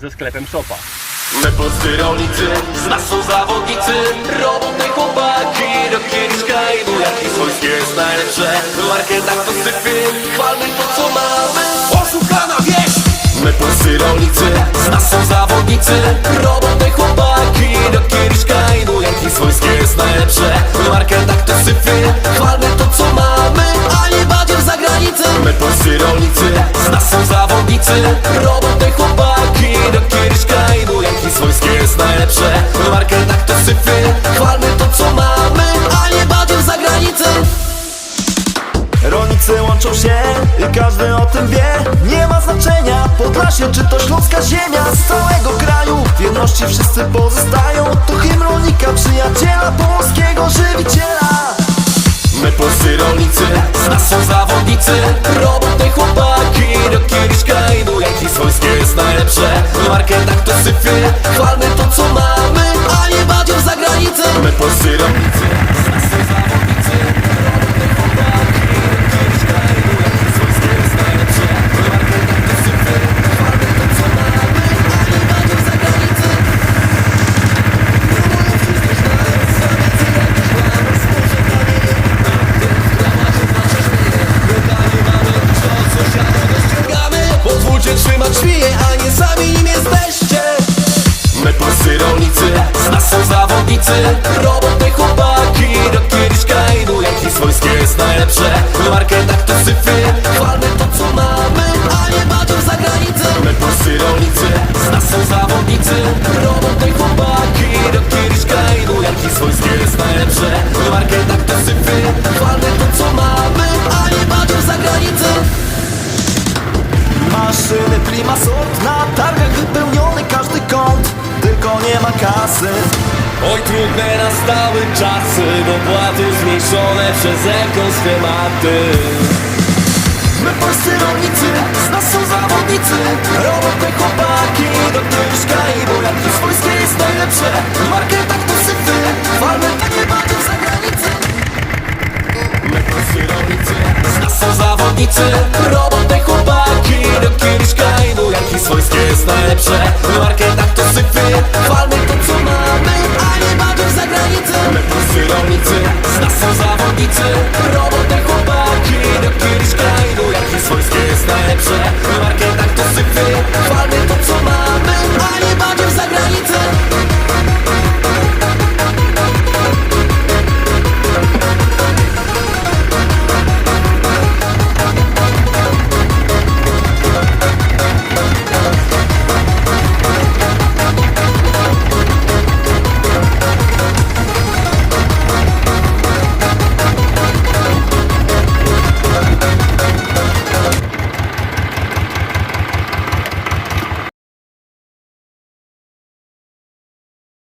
ze sklepem Shopa. My polscy rolnicy, z nas są zawodnicy. Robotne chłopaki, do kieliszka i bujaki Swojskie jest najlepsze, w marketach to syfy Chwalmy to co mamy, oszukana wieś! My polscy rolnicy, z nas są zawodnicy. Robotne chłopaki, do kieliszka i bujaki Swojskie jest najlepsze, w marketach to syfy Chwalmy to co mamy, a nie badziew za granicę. My polscy rolnicy, z nas są zawodnicy. Robotne najlepsze, w marketach to syfy. Chwalmy to co mamy, a nie badziew za granicę. Rolnicy łączą się i każdy o tym wie. Nie ma znaczenia Podlasie czy to śląska ziemia. Z całego kraju w jedności wszyscy pozostają. To hymn rolnika, przyjaciela Polskiego żywiciela. My polscy rolnicy, z nas są zawodnicy. Robotne chłopaki, do kieliszka i bujaki Swojskie jest najlepsze, w marketach to syfy. Chwalmy to co mamy, a nie badziew za granicę są zawodnicy Robotne chłopaki, do kieliszka i bujaki Swojskie jest najlepsze, w marketach to syfy Chwalmy to co mamy, a nie badziew za granicę. My polscy rolnicy, z nas są zawodnicy. Robotne chłopaki, do kieliszka i bujaki Swojskie jest najlepsze, w marketach to syfy Chwalmy to co mamy, a nie badziew za granicę. Maszyny prima sort Na targach wypełniony każdy kąt. Tylko nie ma kasy Oj, trudne nastały czasy Dopłaty zmniejszone przez ekoschematy. My polscy rolnicy Z nas są zawodnicy. Robotne chłopaki Do kieliszka i bujaki Swojskie jest najlepsze W marketach to syfy. Walmy bardziej za granicę My polscy rolnicy Z nas są zawodnicy. Robotne